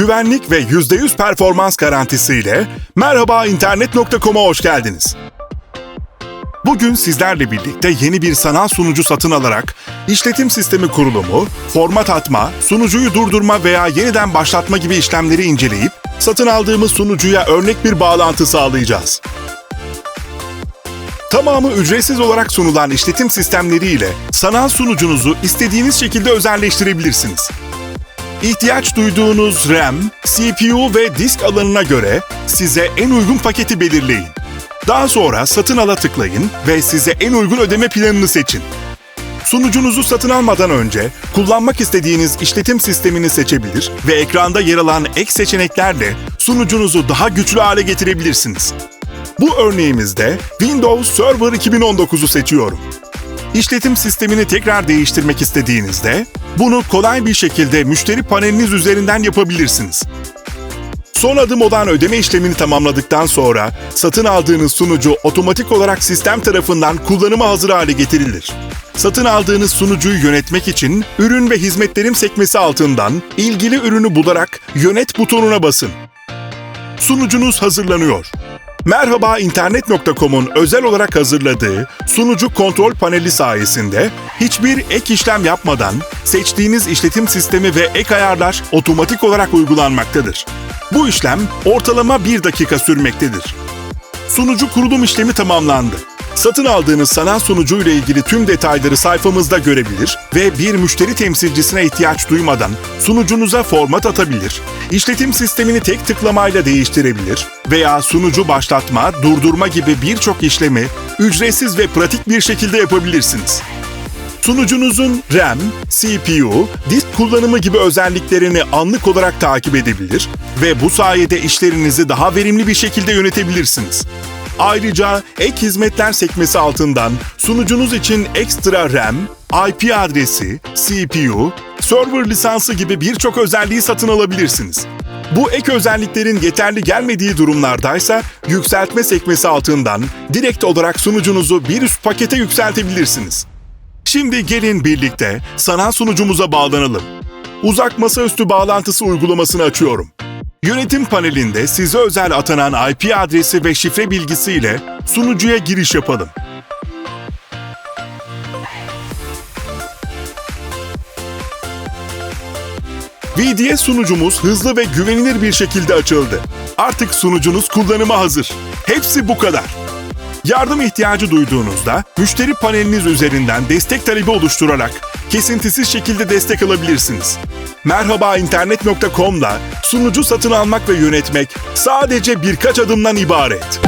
güvenlik ve %100 performans garantisiyle Merhaba internet.com'a hoş geldiniz. Bugün sizlerle birlikte yeni bir sanal sunucu satın alarak işletim sistemi kurulumu, format atma, sunucuyu durdurma veya yeniden başlatma gibi işlemleri inceleyip satın aldığımız sunucuya örnek bir bağlantı sağlayacağız. Tamamı ücretsiz olarak sunulan işletim sistemleriyle sanal sunucunuzu istediğiniz şekilde özelleştirebilirsiniz. İhtiyaç duyduğunuz RAM, CPU ve disk alanına göre size en uygun paketi belirleyin. Daha sonra satın ala tıklayın ve size en uygun ödeme planını seçin. Sunucunuzu satın almadan önce kullanmak istediğiniz işletim sistemini seçebilir ve ekranda yer alan ek seçeneklerle sunucunuzu daha güçlü hale getirebilirsiniz. Bu örneğimizde Windows Server 2019'u seçiyorum. İşletim sistemini tekrar değiştirmek istediğinizde bunu kolay bir şekilde müşteri paneliniz üzerinden yapabilirsiniz. Son adım olan ödeme işlemini tamamladıktan sonra satın aldığınız sunucu otomatik olarak sistem tarafından kullanıma hazır hale getirilir. Satın aldığınız sunucuyu yönetmek için ürün ve hizmetlerim sekmesi altından ilgili ürünü bularak yönet butonuna basın. Sunucunuz hazırlanıyor. Merhaba internet.com'un özel olarak hazırladığı sunucu kontrol paneli sayesinde hiçbir ek işlem yapmadan seçtiğiniz işletim sistemi ve ek ayarlar otomatik olarak uygulanmaktadır. Bu işlem ortalama 1 dakika sürmektedir. Sunucu kurulum işlemi tamamlandı. Satın aldığınız sanal sunucu ile ilgili tüm detayları sayfamızda görebilir ve bir müşteri temsilcisine ihtiyaç duymadan sunucunuza format atabilir, işletim sistemini tek tıklamayla değiştirebilir veya sunucu başlatma, durdurma gibi birçok işlemi ücretsiz ve pratik bir şekilde yapabilirsiniz. Sunucunuzun RAM, CPU, disk kullanımı gibi özelliklerini anlık olarak takip edebilir ve bu sayede işlerinizi daha verimli bir şekilde yönetebilirsiniz. Ayrıca ek hizmetler sekmesi altından sunucunuz için ekstra RAM, IP adresi, CPU, server lisansı gibi birçok özelliği satın alabilirsiniz. Bu ek özelliklerin yeterli gelmediği durumlardaysa yükseltme sekmesi altından direkt olarak sunucunuzu bir üst pakete yükseltebilirsiniz. Şimdi gelin birlikte sanal sunucumuza bağlanalım. Uzak masaüstü bağlantısı uygulamasını açıyorum. Yönetim panelinde size özel atanan IP adresi ve şifre bilgisiyle sunucuya giriş yapalım. VDS sunucumuz hızlı ve güvenilir bir şekilde açıldı. Artık sunucunuz kullanıma hazır. Hepsi bu kadar. Yardım ihtiyacı duyduğunuzda müşteri paneliniz üzerinden destek talebi oluşturarak kesintisiz şekilde destek alabilirsiniz. Merhaba internet.com'da sunucu satın almak ve yönetmek sadece birkaç adımdan ibaret.